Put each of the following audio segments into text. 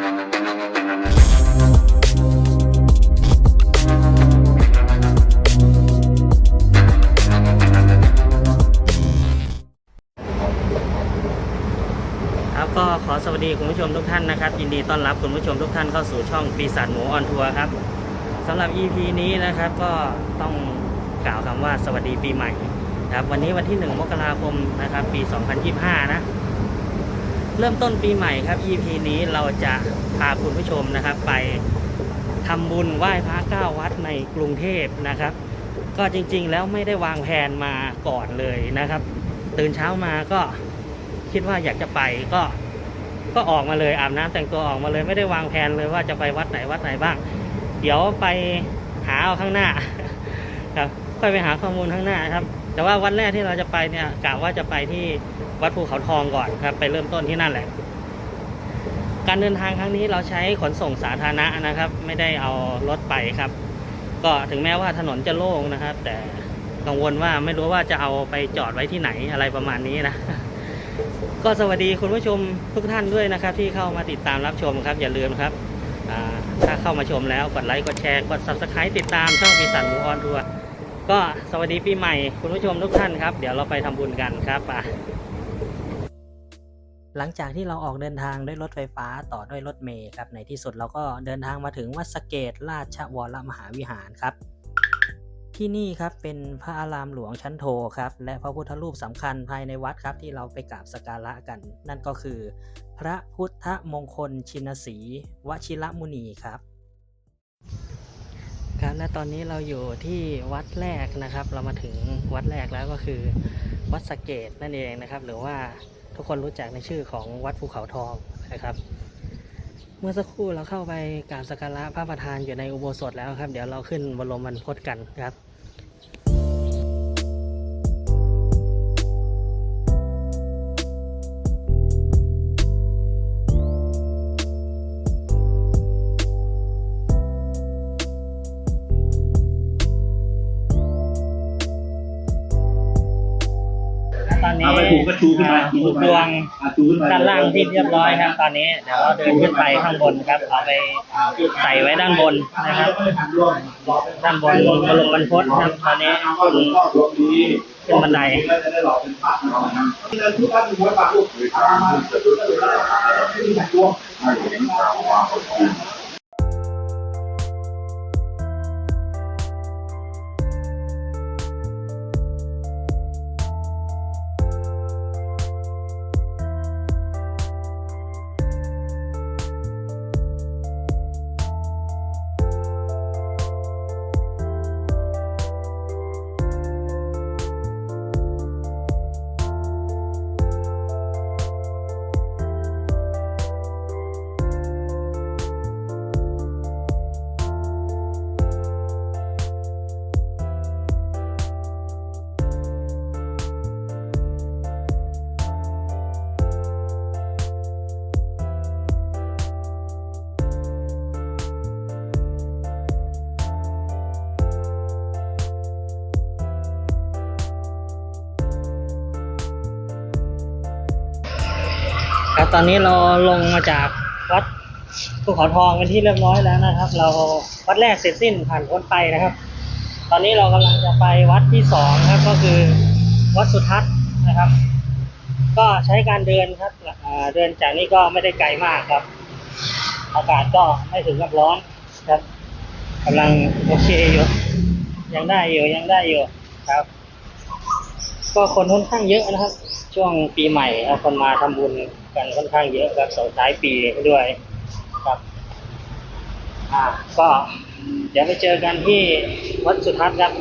ครับก็ขอสวัสดีคุณผู้ชมทุกท่านนะครับ ยินดีต้อนรับคุณผู้ชมทุกท่านเข้าสู่ช่องปีศาจหมูออนทัวร์ครับสำหรับ EP นี้นะครับก็ต้องกล่าวคำว่าสวัสดีปีใหม่นะครับวันนี้วันที่ 1 มกราคมนะครับปี 2025 นะ เริ่มต้นปีใหม่ครับ EP นี้เราจะพาคุณผู้ชมนะครับ ไปทำบุญไหว้พระเก้าวัดในกรุงเทพนะครับ ก็จริงๆแล้วไม่ได้วางแผนมาก่อนเลยนะครับ ตื่นเช้ามาก็คิดว่าอยากจะไปก็ก็ออกมาเลยอาบน้ำแต่งตัวออกมาเลยไม่ได้วางแผนเลยว่าจะไปวัดไหนวัดไหนบ้าง เดี๋ยวไปหาเอาข้างหน้าครับค่อยไปหาข้อมูลข้างหน้าครับ แต่ว่าวันแรกที่เราจะไปเนี่ยกะว่าจะไปที่วัดภูเขาทองก่อนครับ ไปเริ่มต้นที่นั่นแหละ การเดินทางครั้งนี้เราใช้ขนส่งสาธารณะนะครับ ไม่ได้เอารถไปครับ ก็ถึงแม้ว่าถนนจะโล่งนะครับ แต่กังวลว่าไม่รู้ว่าจะเอาไปจอดไว้ที่ไหนอะไรประมาณนี้นะก็สวัสดีคุณผู้ชมทุกท่านด้วยนะครับ ที่เข้ามาติดตามรับชมครับ อย่าลืมครับถ้าเข้ามาชมแล้วกดไลค์กดแชร์กด subscribe ติดตามช่องปีศาจหมูออนทัวร์ ก็สวัสดีปีใหม่คุณผู้ชมทุกท่านครับ เดี๋ยวเราไปทำบุญกันครับอะหลังจากที่เราออกเดินทางด้วยรถไฟฟ้าต่อด้วยรถเมล์ครับในที่สุดเราก็เดินทางมาถึงวัดสเกตราชวรมหาวิหารครับ ที่นี่ครับเป็นพระอารามหลวงชั้นโทครับและพระพุทธรูปสำคัญภายในวัดครับที่เราไปกราบสักการะกัน นั่นก็คือ พระพุทธมงคลชินสีวชิระมุนีครับ ครับและตอนนี้เราอยู่ที่วัดแรกนะครับ เรามาถึงวัดแรกแล้วก็คือ วัดสะเกตนั่นเองนะครับ หรือว่าทุกคนรู้จักในชื่อของวัดภูเขาทองนะครับ เมื่อสักครู่เราเข้าไปกราบสักการะพระประธานอยู่ในอุโบสถแล้วครับ เดี๋ยวเราขึ้นบรมบรรพตกันครับ นนี้เอาไปถูกก็ชูขึ้นมาถูกดวงอะชูขึ้นมาด้านล่างที่เรียบร้อยครับตอนนี้เดี๋ยวเราเดินขึ้นไปข้างบนครับเอาไปใส่ไว้ด้านบนนะครับ ด้านบนบรมบรรพตครับตอนนี้ก็หลวงพ่อดวงดีขึ้นบันได ต่ดวงให้เห็นข่าวว่าเขาจริงครับตอนนี้เราลงมาจากวัดภูเขาทองเป็นที่เรียบร้อยแล้วนะครับ เราวัดแรกเสร็จสิ้นผ่านพ้นไปนะครับ ตอนนี้เรากำลังจะไปวัดที่สองครับก็คือวัดสุทัศน์นะครับ ก็ใช้การเดินครับเดินจากนี้ก็ไม่ได้ไกลมากครับ อากาศก็ไม่ถึงกับร้อนครับกำลังโอเคอยู่ยังได้อยู่ยังได้อยู่ครับ ก็คนค่อนข้างเยอะนะครับ ช่วงปีใหม่ครับคนมาทำบุญ กันค่อนข้างเยอะครับส่งท้ายปีด้วยครับอ่าก็เดี๋ยวไปเจอกันที่วัดสุทัศน์ครับ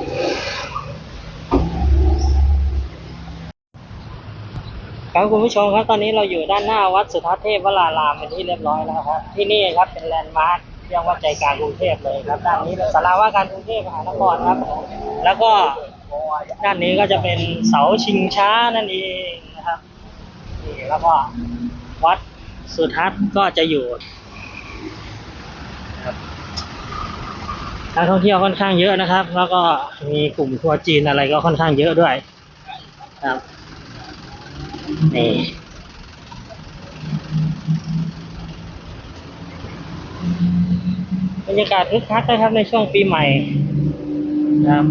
ครับคุณผู้ชมครับตอนนี้เราอยู่ด้านหน้าวัดสุทัศน์เทพวรารามเป็นที่เรียบร้อยแล้วครับ ที่นี่ครับเป็นแลนด์มาร์คเรียกว่าใจกลางกรุงเทพเลยครับด้านนี้เป็นสาราว่าการกรุงเทพมหานครครับ แล้วก็ด้านนี้ก็จะเป็นเสาชิงช้านั่นเองนะครับนี่แล้วก็ วัดสุทัศน์ก็จะอยู่ครับนักท่องเที่ยวค่อนข้างเยอะนะครับ แล้วก็มีกลุ่มทัวร์จีนอะไรก็ค่อนข้างเยอะด้วยครับนี่บรรยากาศคึกคักนะครับในช่วงปีใหม่ครับ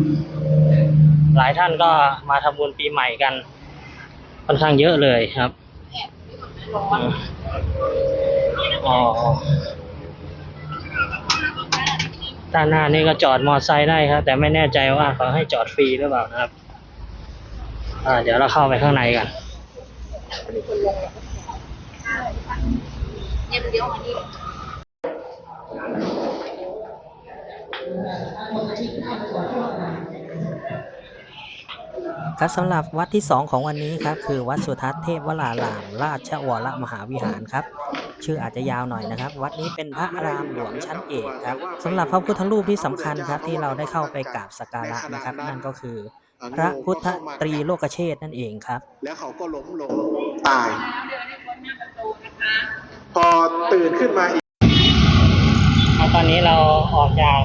หลายท่านก็มาทำบุญปีใหม่กันค่อนข้างเยอะเลยครับ อ๋อด้านหน้านี่ก็จอดมอไซค์ได้ครับ แต่ไม่แน่ใจว่าเขาให้จอดฟรีหรือเปล่านะครับ อ่า เดี๋ยวเราเข้าไปข้างในกันเนี่ยมันเลี้ยวมานี่ ครับสำหรับวัดที่ 2 ของวันนี้ครับคือวัดสุทัศน์เทพวราราม ราชวรมหาวิหารครับ ชื่ออาจจะยาวหน่อยนะครับ วัดนี้เป็นพระอารามหลวงชั้นเอกครับสำหรับพระพุทธรูปที่สำคัญครับที่เราได้เข้าไปกราบสักการะนะครับ นั่นก็คือ พระพุทธตรีโลกเชษฐ์นั่นเองครับ แล้วเขาก็ล้มลงตาย พอตื่นขึ้นมาอีกตอนนี้เราออกจาก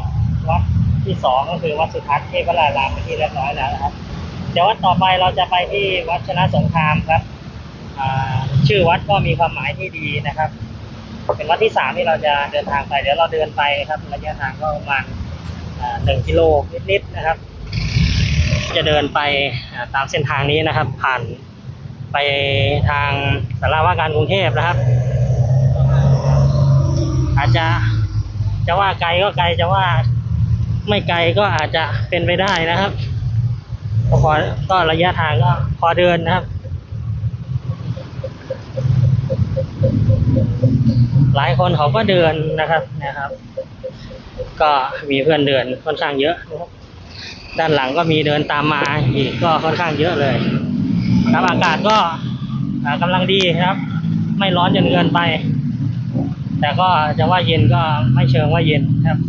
วัดที่สองก็คือวัดสุทัศน์เทพวรารามเป็นที่เรียบร้อยแล้วนะครับ เดี๋ยววัดต่อไปเราจะไปที่วัดชนะสงครามครับชื่อวัดก็มีความหมายที่ดีนะครับ เป็นวัดที่สามที่เราจะเดินทางไปเดี๋ยวเราเดินไปครับระยะทางก็ประมาณหนึ่งกิโลนิดๆนะครับ จะเดินไปตามเส้นทางนี้นะครับ ผ่านไปทางสาราว่าการกรุงเทพนะครับ อาจจะจะว่าไกลก็ไกลจะว่าไม่ไกลก็อาจจะเป็นไปได้นะครับ ก็พอก็ระยะทางก็พอเดินนะครับ หลายคนเขาก็เดินนะครับนะครับ ก็มีเพื่อนเดินค่อนข้างเยอะนะครับด้านหลังก็มีเดินตามมาอีกก็ค่อนข้างเยอะเลยครับอากาศก็อ่ากำลังดีครับ ไม่ร้อนจนเกินไป แต่ก็จะว่าเย็นก็ไม่เชิงว่าเย็นครับ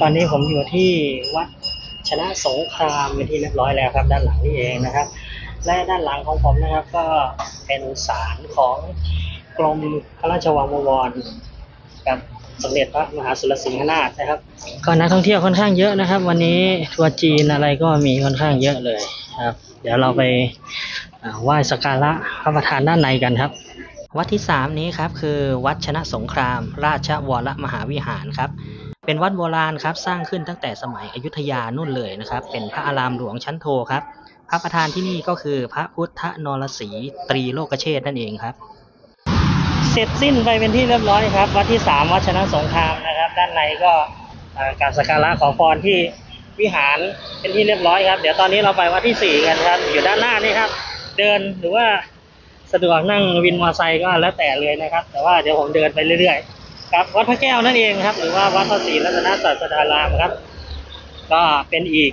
ตอนนี้ผมอยู่ที่วัดชนะสงครามเป็นที่เรียบร้อยแล้วครับ ด้านหลังนี่เองนะครับ และด้านหลังของผมนะครับก็เป็นศาลของกรมพระราชวังบวรกับสมเด็จพระมหาสุรสิงหนาถนะครับ ก็นักท่องเที่ยวค่อนข้างเยอะนะครับ วันนี้ทัวร์จีนอะไรก็มีค่อนข้างเยอะเลยครับ เดี๋ยวเราไปอ่าไหว้สักการะพระประธานด้านในกันครับ วัดที่ 3 นี้ครับคือวัดชนะสงคราม ราชวรมหาวิหารครับ เป็นวัดโบราณครับสร้างขึ้นตั้งแต่สมัยอยุธยานู่นเลยนะครับ เป็นพระอารามหลวงชั้นโทครับ พระประธานที่นี่ก็คือพระพุทธนรสีตรีโลกเชษนั่นเองครับ เสร็จสิ้นไปเป็นที่เรียบร้อยครับ วัดที่ 3 วัดชนะสงครามนะครับ ด้านในก็กาบสักการะขอพรที่วิหารเป็นที่เรียบร้อยครับ เดี๋ยวตอนนี้เราไปวัดที่สี่กันครับ อยู่ด้านหน้านี่ครับ เดินหรือว่าสะดวกนั่งวินมอเตอร์ไซค์ก็แล้วแต่เลยนะครับ แต่ว่าเดี๋ยวผมเดินไปเรื่อยๆ ครับวัดพระแก้วนั่นเองครับ หรือว่าวัดพระศรีรัตนศาสดารามครับ ก็เป็นอีก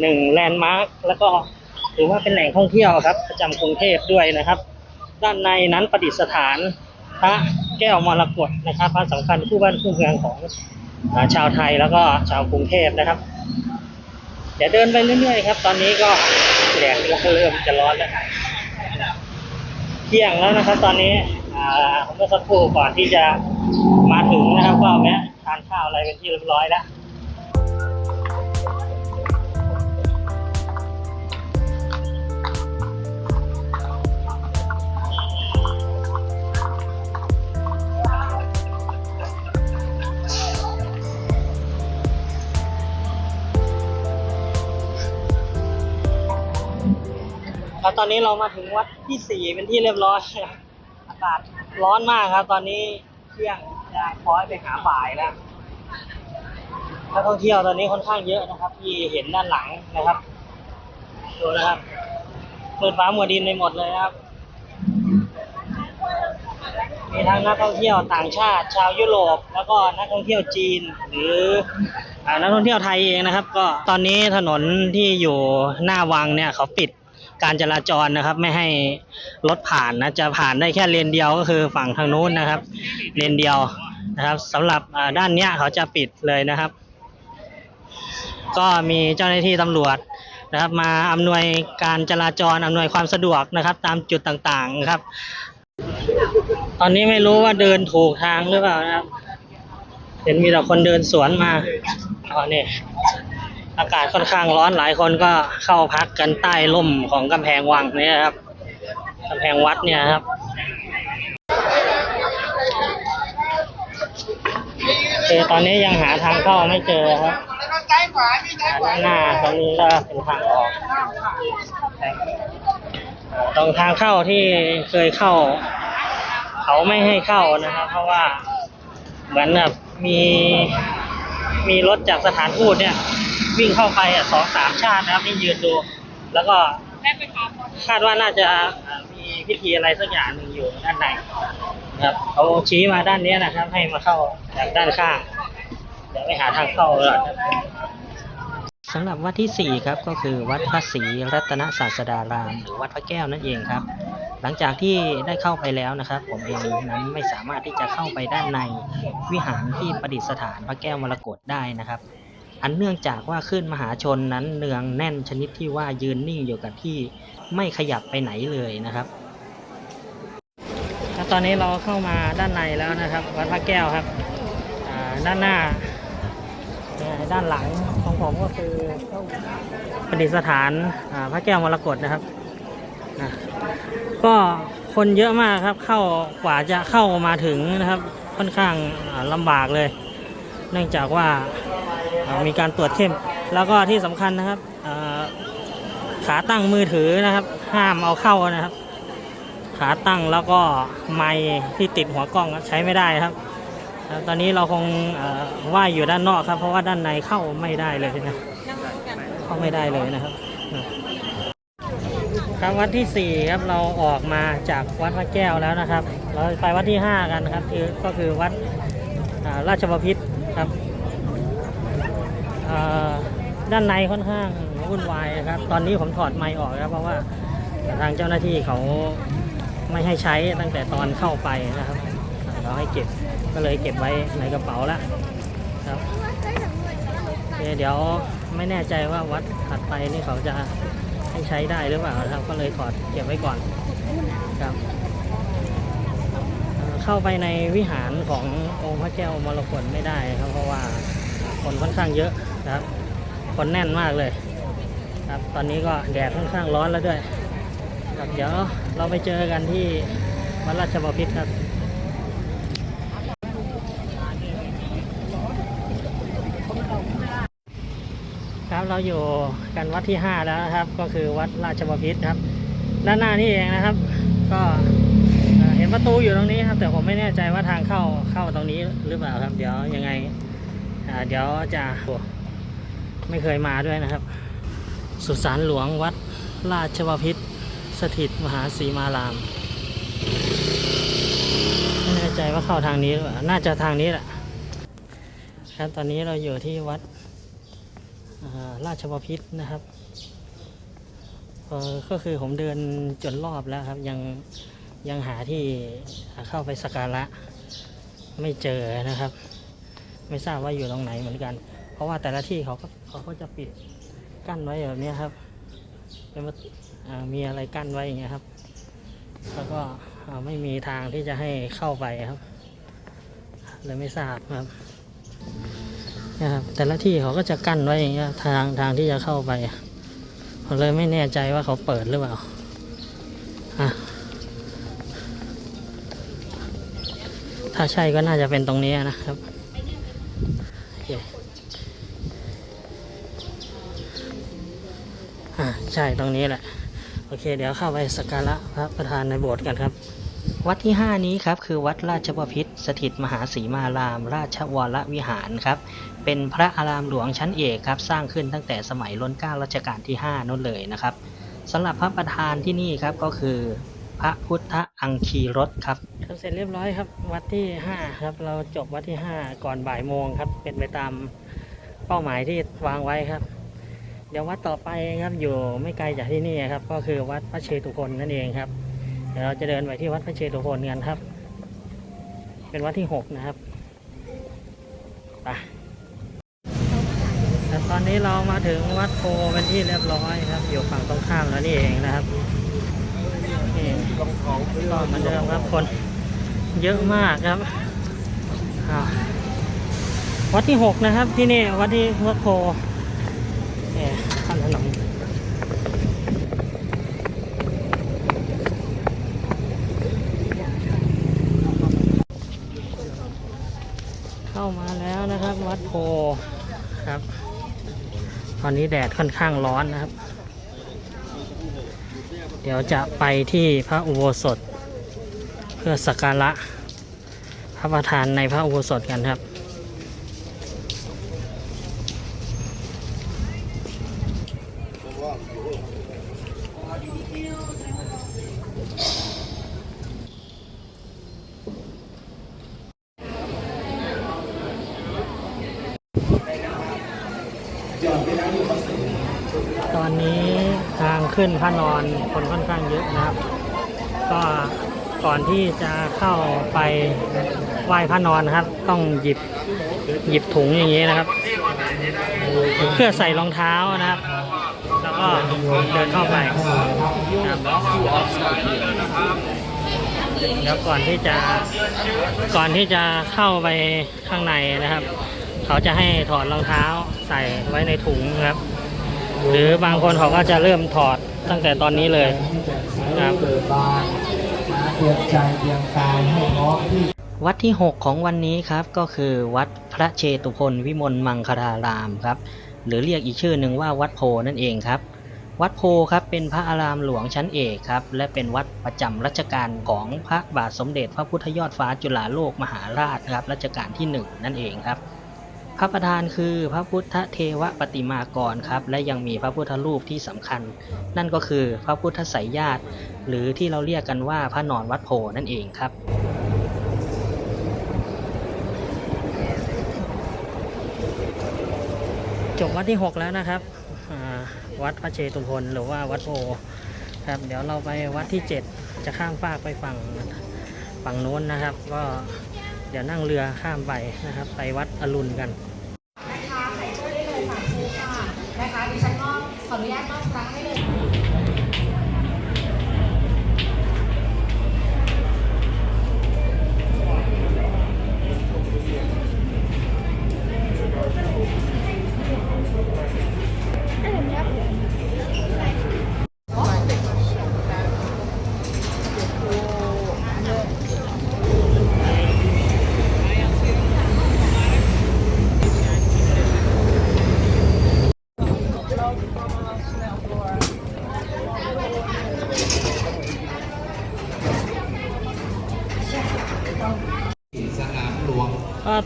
หนึ่งแลนด์มาร์คแล้วก็ถือว่าเป็นแหล่งท่องเที่ยวครับ ประจำกรุงเทพด้วยนะครับ ด้านในนั้นประดิษฐานพระแก้วมรกตนะครับพระสำคัญคู่บ้านคู่เมืองของชาวไทยแล้วก็ชาวกรุงเทพนะครับ เดี๋ยวเดินไปเรื่อยๆครับ ตอนนี้ก็แดดก็เริ่มจะร้อนแล้วเที่ยงแล้วนะครับ ตอนนี้อ่าเมื่อสักครู่ก่อนที่จะมา ถึงนะครับก็แวะทานข้าวอะไรเป็นที่เรียบร้อยแล้วครับตอนนี้เรามาถึงวัดที่สี่เป็นที่เรียบร้อยอากาศร้อนมากครับ ตอนนี้เที่ยง จะคอยไปหาบ่ายแล้วนักท่องเที่ยวตอนนี้ค่อนข้างเยอะนะครับ ที่เห็นด้านหลังนะครับดูนะครับมืดฟ้ามัวดินไปหมดเลยครับ มีทั้งนักท่องเที่ยวต่างชาติ ชาวยุโรป แล้วก็นักท่องเที่ยวจีน หรือนักท่องเที่ยวไทยเองนะครับ ก็ตอนนี้ถนนที่อยู่หน้าวังเนี่ยเขาปิด การจราจรนะครับ ไม่ให้รถผ่านนะจะผ่านได้แค่เลนเดียวก็คือฝั่งทางนู้นนะครับ เลนเดียวนะครับสำหรับด้านเนี้ยเขาจะปิดเลยนะครับ ก็มีเจ้าหน้าที่ตำรวจนะครับ มาอำนวยการจราจรอำนวยความสะดวกนะครับ ตามจุดต่างๆครับ ตอนนี้ไม่รู้ว่าเดินถูกทางหรือเปล่านะครับ เห็นมีแต่คนเดินสวนมาอ๋อเนี่ย อากาศค่อนข้างร้อนหลายคนก็เข้าพักกันใต้ร่มของกำแพงวังเนี่ยครับกำแพงวัดเนี่ยครับโอตอนนี้ยังหาทางเข้าไม่เจอครับด้านหน้าตรงนี้ก็เป็นทางออกตรงทางเข้าที่เคยเข้า เขาไม่ให้เข้านะครับ เพราะว่าเหมือนแบบมีมีรถจากสถานทูตเนี่ย วิ่งเข้าไปอะสองสามชาตินะครับที่ยืนดู แล้วก็คาดว่าน่าจะอ่ามีพิธีอะไรสักอย่างหนึ่งอยู่ด้านในนะครับเขาชี้มาด้านนี้นะครับ ให้มาเข้าจากด้านข้างเดี๋ยวไปหาทางเข้าก่อนสำหรับวัดที่ 4 ครับก็คือวัดพระศรีรัตนศาสดาราม หรือวัดพระแก้วนั่นเองครับ หลังจากที่ได้เข้าไปแล้วนะครับ ผมเองนั้นไม่สามารถที่จะเข้าไปด้านในวิหารที่ประดิษฐานพระแก้วมรกตได้นะครับ อันเนื่องจากว่าขึ้นมหาชนนั้นเนืองแน่นชนิดที่ว่ายืนนิ่งอยู่กับที่ไม่ขยับไปไหนเลยนะครับตอนนี้เราเข้ามาด้านในแล้วนะครับ วัดพระแก้วครับด้านหน้า ด้านหลังของผมก็คือประดิษฐานพระแก้วมรกตนะครับก็คนเยอะมากครับเข้ากว่าจะเข้ามาถึงนะครับค่อนข้างลำบากเลย เนื่องจากว่า มีการตรวจเข้ม แล้วก็ที่สำคัญนะครับขาตั้งมือถือนะครับ ห้ามเอาเข้านะครับ ขาตั้งแล้วก็ไม้ที่ติดหัวกล้องใช้ไม่ได้ครับ ตอนนี้เราคงว่ายอยู่ด้านนอกครับ เพราะว่าด้านในเข้าไม่ได้เลยนะเข้าไม่ได้เลยนะครับครับวัดที่สี่ครับเราออกมาจากวัดพระแก้วแล้วนะครับ เราไปวัดที่ห้ากันครับคือก็คือวัดราชบพิตรครับ ด้านในค่อนข้างวุ่นวายครับ ตอนนี้ผมถอดไมค์ออกครับเพราะว่าทางเจ้าหน้าที่เขาไม่ให้ใช้ตั้งแต่ตอนเข้าไปนะครับเราให้เก็บก็เลยเก็บไว้ในกระเป๋าล้วครับเเดี๋ยวไม่แน่ใจว่าวัดถัดไปนี่เขาจะให้ใช้ได้หรือเปล่าครับ ก็เลยถอดเก็บไว้ก่อนครับ เข้าไปในวิหารขององค์พระแก้วมรกตไม่ได้ครับเพราะว่าคนค่อนข้างเยอะ นะครับ คนแน่นมากเลย ครับตอนนี้ก็แดดค่อนข้างร้อนแล้วด้วยครับเดี๋ยวเราไปเจอกันที่วัดราชบพิตรครับครับเราอยู่กันวัดที่ 5 แล้วนะครับ ก็คือวัดราชบพิตรครับ ด้านหน้านี่เองนะครับ ก็เห็นประตูอยู่ตรงนี้ครับ แต่ผมไม่แน่ใจว่าทางเข้าเข้าตรงนี้หรือเปล่าครับ เดี๋ยวยังไงเดี๋ยวจะ ไม่เคยมาด้วยนะครับ สุสานหลวงวัดราชบพิตรสถิตมหาสีมาราม ไม่แน่ใจว่าเข้าทางนี้หรือเปล่าน่าจะทางนี้แหละครับตอนนี้เราอยู่ที่วัดราชบพิตรนะครับก็คือผมเดินจนรอบแล้วครับ ยังยังหาที่เข้าไปสักการะไม่เจอนะครับ ไม่ทราบว่าอยู่ตรงไหนเหมือนกัน เพราะว่าแต่ละที่เขาก็ เขาก็จะปิดกั้นไว้แบบนี้ครับเป็นประอ่ามีอะไรกั้นไว้อย่างเงี้ยครับ แล้วก็ไม่มีทางที่จะให้เข้าไปครับเลยไม่ทราบครับนะครับแต่ละที่เขาก็จะกั้นไว้อย่างเงี้ยทางทางที่จะเข้าไปผมเลยไม่แน่ใจว่าเขาเปิดหรือเปล่าอะถ้าใช่ก็น่าจะเป็นตรงนี้นะครับ ใช่ตรงนี้แหละ โอเค เดี๋ยวเข้าไปสักการะพระประธานในโบสถ์กันครับ วัดที่ 5 นี้ครับคือวัดราชบพิตรสถิตมหาศรีมาราม ราชวรวิหารครับ เป็นพระอารามหลวงชั้นเอกครับ สร้างขึ้นตั้งแต่สมัยรัชการัชกาลที่ 5นั่นเลยนะครับสำหรับพระประธานที่นี่ครับก็คือพระพุทธอังคีรสครับเสร็จเรียบร้อยครับ วัดที่ 5 ครับ เราจบวัดที่ 5 ก่อนบ่ายโมงครับ เป็นไปตามเป้าหมายที่วางไว้ครับ เดี๋ยววัดต่อไปครับอยู่ไม่ไกลจากที่นี่ครับ ก็คือวัดพระเชตุพนนั่นเองครับ เดี๋ยวเราจะเดินไปที่วัดพระเชตุพนกันครับ เป็นวัดที่หกนะครับไปแต่ตอนนี้เรามาถึงวัดโพเป็นที่เรียบร้อยครับ อยู่ฝั่งตรงข้ามแล้วนี่เองนะครับนี่ก็เหมือนเดิมครับคนเยอะมากครับวัดที่หกนะครับที่นี่วัดที่วัดโพ เนี่ยข้ามถนนเข้ามาแล้วนะครับ วัดโพครับ ตอนนี้แดดค่อนข้างร้อนนะครับ เดี๋ยวจะไปที่พระอุโบสถ เพื่อสักการะพระประธานในพระอุโบสถกันครับ ตอนนี้ทาง ขึ้นพระนอนคนค่อนข้างเยอะนะครับ ก็ก่อนที่จะเข้าไปไหว้พระนอนนะครับ ต้องหยิบหยิบถุงอย่างนี้นะครับ เพื่อใส่รองเท้านะครับ แล้วก็เดินเข้าไปครับแล้วก่อนที่จะก่อนที่จะเข้าไปข้างในนะครับ เขาจะให้ถอดรองเท้าใส่ไว้ในถุงนะครับ หรือบางคนเขาก็จะเริ่มถอดตั้งแต่ตอนนี้เลยครับวัดที่ 6 ของวันนี้ครับก็คือวัดพระเชตุพนวิมลมังคลารามครับ หรือเรียกอีกชื่อหนึ่งว่าวัดโพนั่นเองครับวัดโพครับเป็นพระอารามหลวงชั้นเอกครับและเป็นวัดประจำรัชกาลของพระบาทสมเด็จพระพุทธยอดฟ้าจุฬาโลกมหาราชครับรัชกาลที่ 1 นั่นเองครับ พระประธานคือพระพุทธเทวปฏิมากรครับ และยังมีพระพุทธรูปที่สำคัญ นั่นก็คือพระพุทธไสยญาติ หรือที่เราเรียกกันว่าพระนอนวัดโพนั่นเองครับจบวัดที่ 6 แล้วนะครับ วัดพระเชตุพนหรือว่าวัดโพครับ เดี๋ยวเราไปวัดที่ 7 จะข้ามฟากไปฝั่งฝั่งโน้นนะครับ ก็ เดี๋ยวนั่งเรือข้ามไปนะครับ ไปวัดอรุณกัน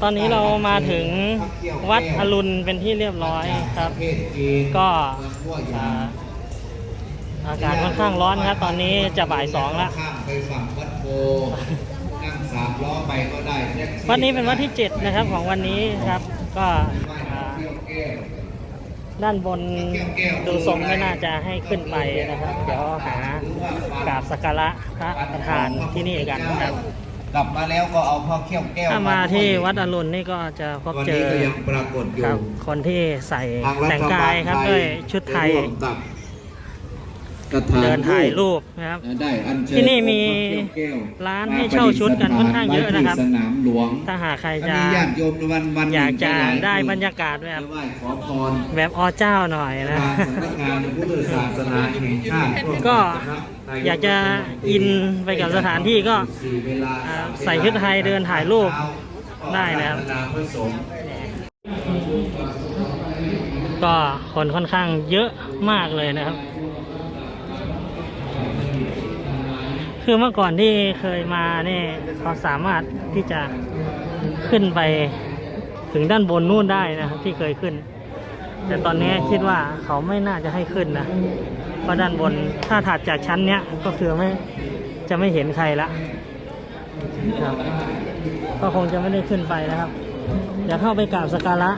ตอนนี้เรามาถึงวัดอรุณเป็นที่เรียบร้อยครับประเภทจีนก็เมืองหัวยาอ่าอากาศค่อนข้างร้อนครับ ตอนนี้จะบ่ายสองแล้วข้ามไปฝั่งวัดโพนั่งสามล้อไปก็ได้แท็กซี่วัดนี้เป็นวัดที่7นะครับของวันนี้ครับ ก็ไหว้อ่าเที่ยวแก้วด้านบนดูทรงไม่น่าจะให้ขึ้นไปนะครับ เดี๋ยวหากราบสักการะพระประธานที่นี่กันครับ กลับมาแล้วก็เอาพ่อเขี้ยวแก้วถ้ามาที่วัดออรุณนี่ก็จะพบวันเจนี้อก็ยังปรากฏอยู่ครับคนที่ใส่ทางรัแต่งฐกาบายลครับไทด้วยชุดไทยร่วมกับสถานเดินถ่ายรูปนะครับได้อัญเชิญที่นี่มีองค์พระเขี้ยวแก้วร้านให้เช่าชุดกันค่อนข้างเยอะนะครับไว้ที่สนามหลวงถ้าหากใครถ้าจะมีญาติโยมในวันวันหนึ่งอยากจะหลได้คนบรรยากาศแบบไปไหว้ขอพรแบบอเจ้าหน่อยนะทางสำนัก อยากจะอินไปกับสถานที่ก็ใส่ชุดไทยเดินถ่ายรูปได้นะครับ ก็พระสงฆ์ก็คนค่อนข้างเยอะมากเลยนะครับ คือเมื่อก่อนที่เคยมาเนี่ยเขาสามารถที่จะขึ้นไปถึงด้านบนนู่นได้นะครับที่เคยขึ้น แต่ตอนนี้คิดว่าเขาไม่น่าจะให้ขึ้นนะ เพราะด้านบนถ้าถัดจากชั้นเนี้ยก็คือไม่จะไม่เห็นใครละครับก็คงจะไม่ได้ขึ้นไปนะครับเดี๋ยวเข้าไปกราบสักการะ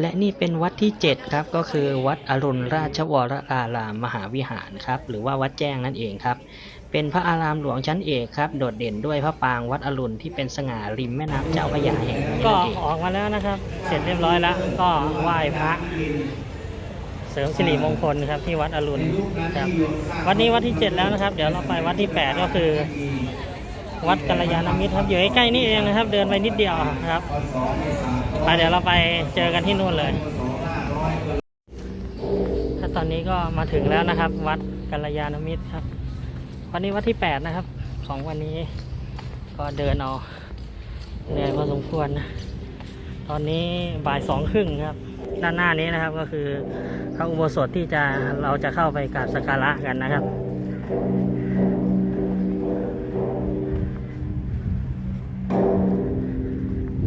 และนี่เป็นวัดที่ 7 ครับ ก็คือวัดอรุณราชวรารามมหาวิหารครับ หรือว่าวัดแจ้งนั่นเองครับ เป็นพระอารามหลวงชั้นเอกครับ โดดเด่นด้วยพระปรางวัดอรุณที่เป็นสง่าริมแม่น้ำเจ้าพระยาแห่งนี้ก็ออกมาแล้วนะครับ เสร็จเรียบร้อยแล้ว ก็ไหว้พระเส ริมสิริมงคลครับที่วัดอรุณครับวัดนี้วัดที่ 7 แล้วนะครับ เดี๋ยวเราไปวัดที่ 8 ก็คือ วัดกัลยาณมิตรครับอยู่ใกล้ๆนี่เองนะครับ เดินไปนิดเดียวครับไปเดี๋ยวเราไปเจอกันที่นู่นเลยถ้าตอนนี้ก็มาถึงแล้วนะครับ วัดกัลยาณมิตรครับวันนี้วัดที่ 8 นะครับ ของวันนี้ก็เดินเอาเหนื่อยพอสมควรนะตอนนี้บ่ายสองครึ่งครับ ด้านหน้านี้นะครับก็คือพระอุโบสถที่จะเราจะเข้าไปกราบสักการะกันนะครับ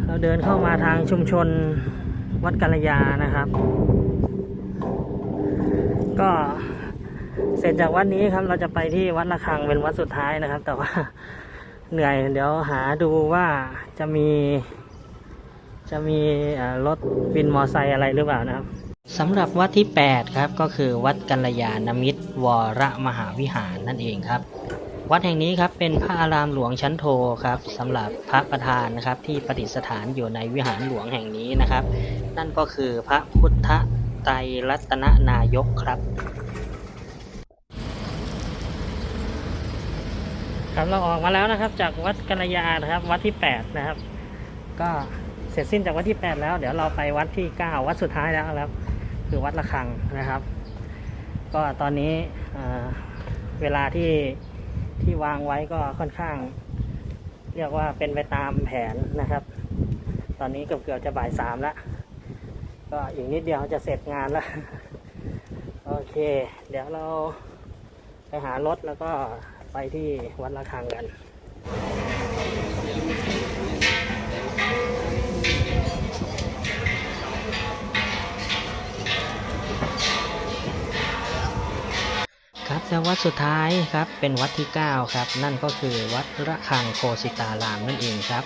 เราเดินเข้ามาทางชุมชนวัดกัลยานะครับ ก็เสร็จจากวัดนี้ครับเราจะไปที่วัดระฆังเป็นวัดสุดท้ายนะครับ แต่ว่าเหนื่อยเดี๋ยวหาดูว่าจะมี จะมีเอ่อรถวินมอไซค์อะไรหรือเปล่านะครับสำหรับวัดที่ 8 ครับ ก็คือวัดกัลยาณมิตร วรมหาวิหารนั่นเองครับ วัดแห่งนี้ครับเป็นพระอารามหลวงชั้นโทครับสำหรับพระประธานนะครับที่ประดิษฐานอยู่ในวิหารหลวงแห่งนี้นะครับ นั่นก็คือพระพุทธไตรรัตนนายกครับครับเราออกมาแล้วนะครับ จากวัดกัลยานะครับ วัดที่ 8 นะครับ ก็ เสร็จสิ้นจากวัดที่ 8 แล้ว เดี๋ยวเราไปวัดที่ 9 วัดสุดท้ายแล้วครับ คือวัดระฆังนะครับ ก็ตอนนี้เวลาที่ที่วางไว้ก็ค่อนข้าง เรียกว่าเป็นไปตามแผนนะครับ ตอนนี้เกือบเกือบจะบ่ายสามแล้ว ก็อีกนิดเดียวจะเสร็จงานแล้ว โอเค เดี๋ยวเราไปหารถแล้วก็ไปที่วัดระฆังกัน และวัดสุดท้ายครับเป็นวัดที่ 9 ครับ นั่นก็คือวัดระฆังโคสิตารามนั่นเองครับ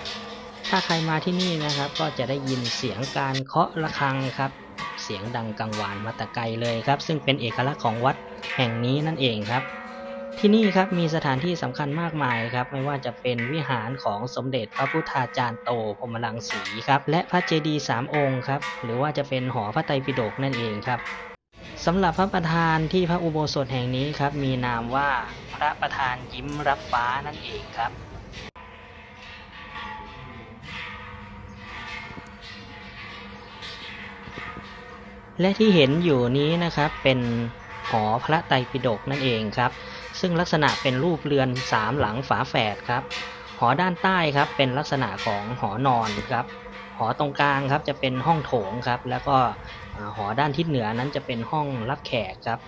ถ้าใครมาที่นี่นะครับ ก็จะได้ยินเสียงการเคาะระฆังครับ เสียงดังกังวานมาต่ไกลเลยครับ ซึ่งเป็นเอกลักษณ์ของวัดแห่งนี้นั่นเองครับ ที่นี่ครับมีสถานที่สำคัญมากมายครับ ไม่ว่าจะเป็นวิหารของสมเด็จพระพุทธาจารย์โตพรมลังสีครับ และพระเจดีย์สามองค์ครับ หรือว่าจะเป็นหอพระไตรปิฎกนั่นเองครับ สำหรับพระประธานที่พระอุโบสถแห่งนี้ครับ มีนามว่าพระประธานยิ้มรับฟ้านั่นเองครับ และที่เห็นอยู่นี้นะครับเป็นหอพระไตรปิฎกนั่นเองครับ ซึ่งลักษณะเป็นรูปเรือนสามหลังฝาแฝดครับ หอด้านใต้ครับเป็นลักษณะของหอนอนครับหอตรงกลางครับจะเป็นห้องโถงครับ แล้วก็หอด้านทิศเหนือนั้นจะเป็นห้องรับแขกครับ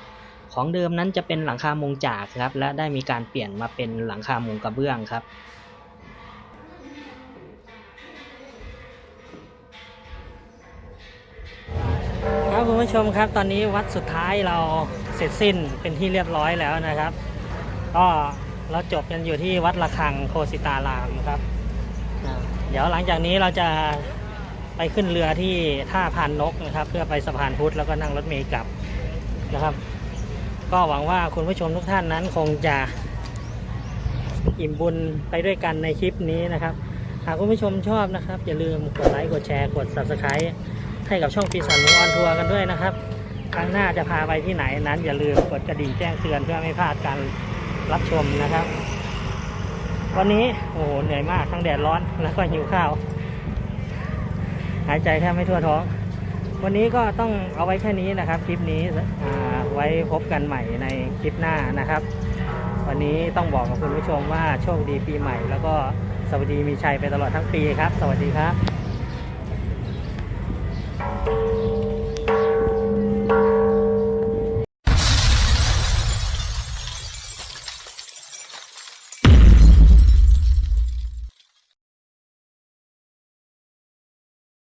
ของเดิมนั้นจะเป็นหลังคามุงจากครับ และได้มีการเปลี่ยนมาเป็นหลังคามุงกระเบื้องครับครับคุณผู้ชมครับตอนนี้วัดสุดท้ายเราเสร็จสิ้นเป็นที่เรียบร้อยแล้วนะครับ ก็ เราจบกันอยู่ที่วัดระฆังโคสิตารามครับอ่าเดี๋ยวหลังจากนี้เราจะไปขึ้นเรือที่ท่าพานนกนะครับ เพื่อไปสะพานพุทธแล้วก็นั่งรถเมล์กลับนะครับ ก็หวังว่าคุณผู้ชมทุกท่านนั้นคงจะอิ่มบุญไปด้วยกันในคลิปนี้นะครับ หากคุณผู้ชมชอบนะครับ อย่าลืมกดไลค์กดแชร์กด subscribe ให้กับช่องปีศาจหมูออนทัวร์กันด้วยนะครับ ครั้งหน้าจะพาไปที่ไหนนั้นอย่าลืมกดกระดิ่งแจ้งเตือนเพื่อไม่พลาดการ รับชมนะครับ วันนี้โอ้โหเหนื่อยมากทั้งแดดร้อนแล้วก็หิวข้าว หายใจแทบไม่ทั่วท้อง วันนี้ก็ต้องเอาไว้แค่นี้นะครับ คลิปนี้ไว้พบกันใหม่ในคลิปหน้านะครับ วันนี้ต้องบอกกับคุณผู้ชมว่าโชคดีปีใหม่ แล้วก็สวัสดีมีชัยไปตลอดทั้งปีครับ สวัสดีครับ